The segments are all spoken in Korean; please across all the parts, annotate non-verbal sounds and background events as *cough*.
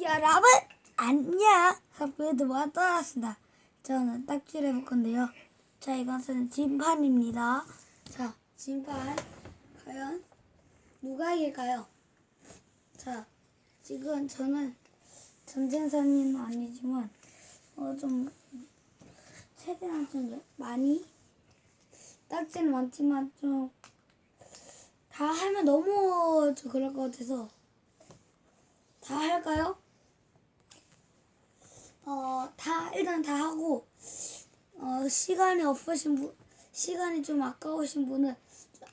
여러분 안녕! 학교에도 와 떠났습니다. 저는 딱지를 해볼 건데요. 자 이것은 진판입니다. 자 진판. 과연 누가 이길까요? 자 지금 저는 전쟁사님은 아니지만 어 좀 최대한 좀 많이 딱지는 많지만 좀 다 하면 너무 좀 그럴 것 같아서 다 할까요? 어, 다, 일단 다 하고, 어, 시간이 없으신 분, 시간이 좀 아까우신 분은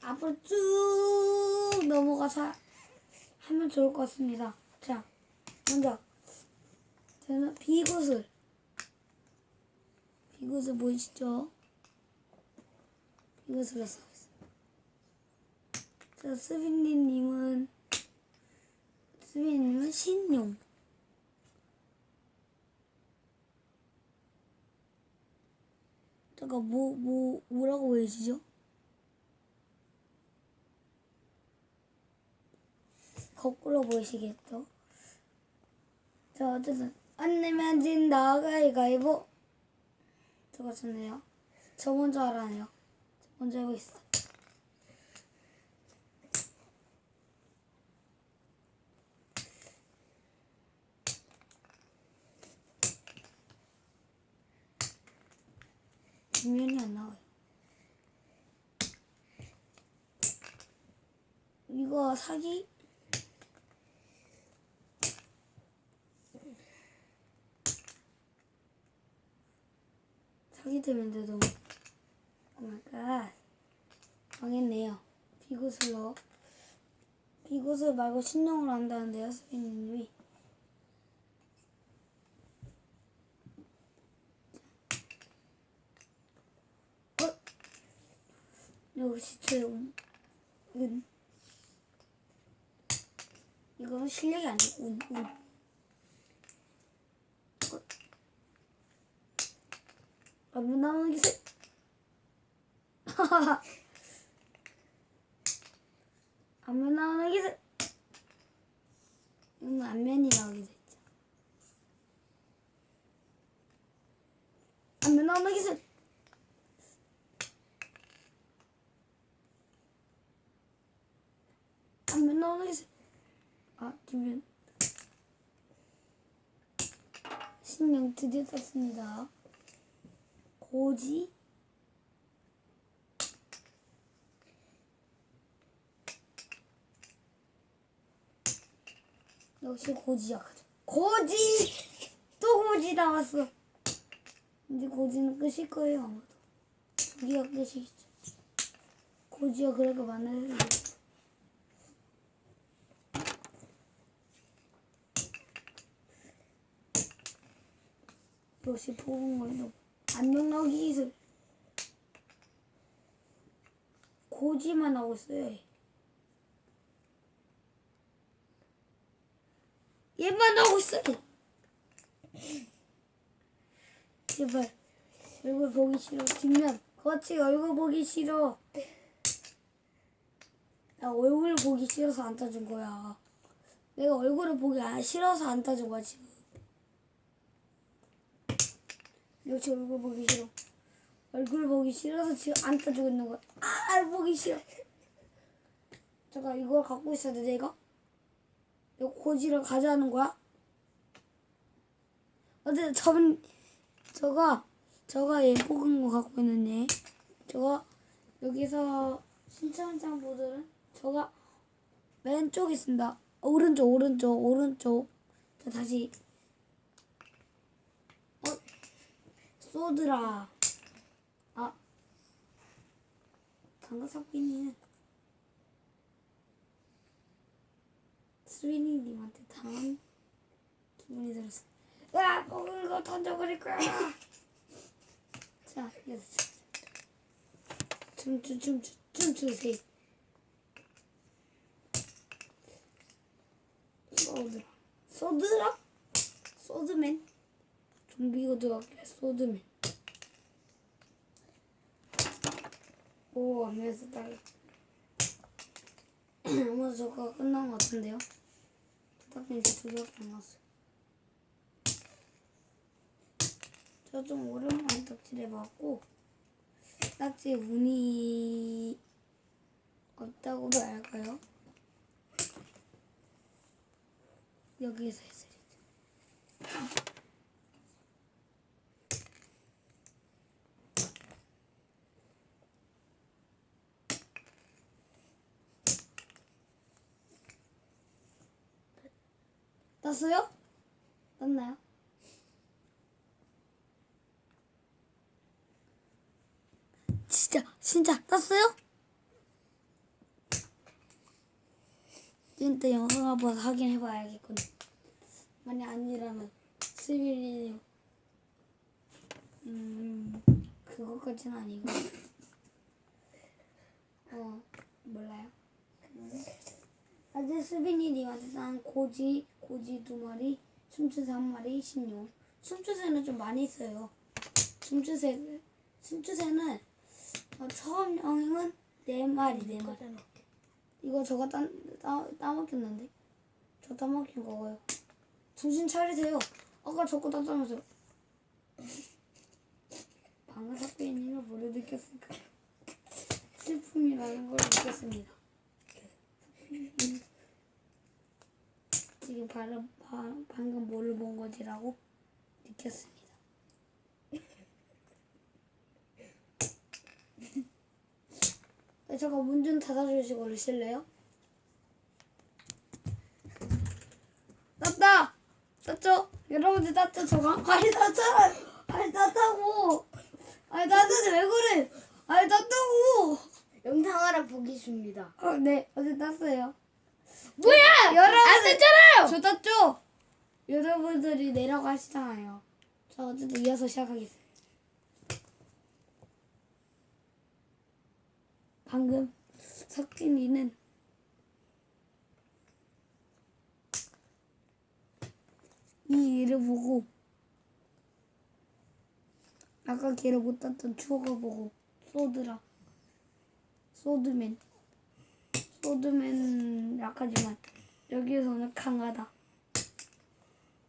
앞으로 쭉 넘어가서 하면 좋을 것 같습니다. 자, 먼저, 저는 비구슬. 비구슬 보이시죠? 비구슬을 써겠습니다. 저 스빈니님은, 스빈니님은 신용. 잠깐 뭐, 뭐, 뭐라고 보이시죠? 거꾸로 보이시겠죠? 자, 어쨌든, 안 내면 진다, 가위가위보. 저거 좋네요. 저 먼저 하라네요. 저 먼저 하고 있어. 뒷면이 안 나와요. 이거 사기? 사기 되는데도 오마이갓 망했네요. 비구슬로 비구슬 말고 신용을 한다는데요, 스피님이. 역시 최운 은 이건 실력이 아니고 운, 운. 어? 안 나오는 기술 안면 *laughs* 나오는 기술 이건 안면이 나오게 됐죠 안면 나오는 기술 안면 나오는 기술 아 뒷면 신령 드디어 떴습니다. 고지? 역시 고지야. 고지! *laughs* 또 고지 나왔어. 이제 고지는 끝일 거예요 아마도. 여기가 끝이겠죠? 고지가 그렇게 많아요 뽑은 걸로 안녕 나오기 기술 고지만 하고 있어요. 얘만 하고 있어요. 제발 얼굴 보기 싫어. 뒷면 그렇지 얼굴 보기 싫어. 나 얼굴 보기 싫어서 안 따준 거야. 내가 얼굴을 보기 안 싫어서 안 따준 거야 지금 역시 얼굴 보기 싫어. 얼굴 보기 싫어서 지금 안 따주고 있는 거야. 아, 보기 싫어. 잠깐, 이걸 갖고 있어야 돼, 내가? 이거 고지를 가져가는 거야? 어쨌든, 전, 저가, 저가 얘 뽑은 거 갖고 있는데, 저가, 여기서 신청장 보들은, 저가 왼쪽에 있습니다. 오른쪽, 오른쪽, 오른쪽. 자, 다시. 쏘드라. 아. 강가사비는 스위니님한테 당한 기분이 들었어. 야, 먹은 거 던져버릴 거야. *laughs* 자, 여기서 춤추, 춤추, 춤추세요. 쏘드라. 쏘드라? 소드맨? 좀비고드가 소드맨 오 하면서 딱 아마 저거 끝난 것 같은데요? 딱히 이제 두 개밖에 남았어요 저 좀 오랜만에 딱지를 해봤고 딱지 운이 없다고도 알까요? 여기에서 해설이죠 땄어요? 땄나요? 진짜 진짜 땄어요? 진짜 영상 한번 확인해봐야겠군. 만약 아니라면 스릴이네요. 음 그것까지는 아니고. 어 몰라요. 아재 수빈이 님한테 산 고지 고지 두 마리, 숨추새 한 마리, 신용. 숨추새는 좀 많이 있어요. 숨추새 숨추새는 어, 처음 영행은 네 마리 네 마리. 이거 저거 따, 따, 따먹혔는데? 저 따먹힌 거고요. 정신 차리세요. 아까 저거 따다면서 방금 사페인님을 뭐를 느꼈을까? 슬픔이라는 걸 느꼈습니다. 지금 바로 바, 방금 뭐를 본 거지라고 느꼈습니다. *laughs* 네, 잠깐 문 좀 닫아주시고 계실래요? 땄다! 땄죠? 여러분들 땄죠? 저거? 아니 땄잖아! 아니 땄다고! 아니 땄는데 왜 그래! 아니 땄다고! 영상 하나 보겠습니다. 어, 네, 어제 땄어요. 뭐야? 여러분! 안 됐잖아요. 저 땄죠? 여러분들이 내려가시잖아요. 자, 어쨌든 이어서 시작하겠습니다. 방금 석진이는 이 일을 보고 아까 걔를 못 땄던 추억을 보고 소드라 소드맨 소드맨 약하지만 여기에서는 강하다.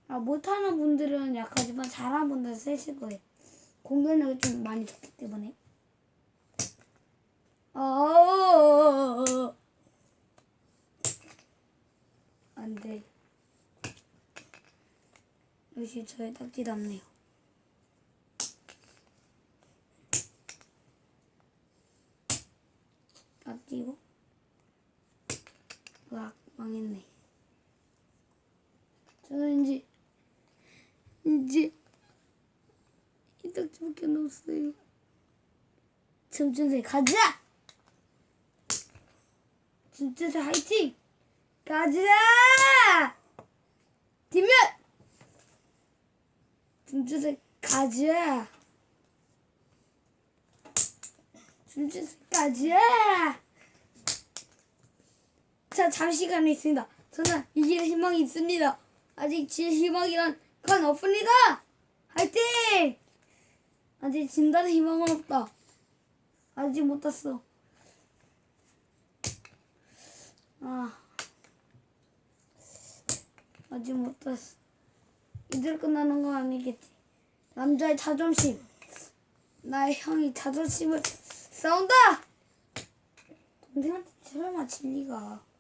아, 못하는 분들은 약하지만 잘하는 분들은 세실 거예요. 공격력이 좀 많이 좋기 때문에. 어, 안 돼. 역시 저의 딱지 답네요. 딱지고. 으악, 망했네. 저는 이제 이제 이 딱지밖에 안 없어요. 점점새 가자. 점점새 화이팅. 가자. 뒷면. 점점새 가자. 점점새 가자. 자, 잠시간 있습니다. 저는 이길 희망이 있습니다. 아직 질 희망이란 건 없습니다. 화이팅! 아직 진다는 희망은 없다. 아직 못 땄어. 아, 아직 못 땄어. 이대로 끝나는 건 아니겠지. 남자의 자존심. 나의 형이 자존심을 싸운다! 동생한테 설마 진리가.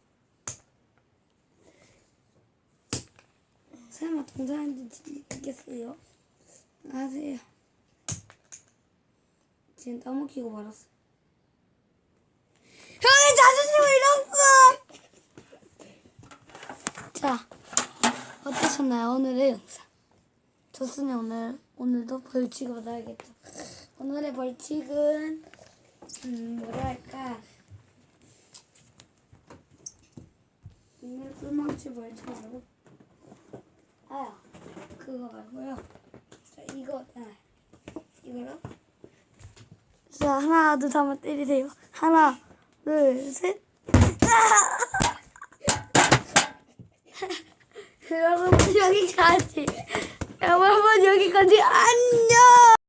설마 동생한테 진리겠어요? 안녕하세요. 지금 따먹히고 말았어. 형의 자존심을 잃었어! 자, 어떠셨나요? 오늘의 영상. 좋으니 오늘, 오늘도 벌칙을 받아야겠죠. 오늘의 벌칙은, 음, 뭐랄까. 오늘 꿀망치 벌칙 말고, 아, 그거 말고요. 자, 이거, 아, 이거로. 자, 하나, 둘, 한번 때리세요. 하나, 둘, 셋. 아! *laughs* 여러분, 여기까지. 여러분, 여기까지. 안녕!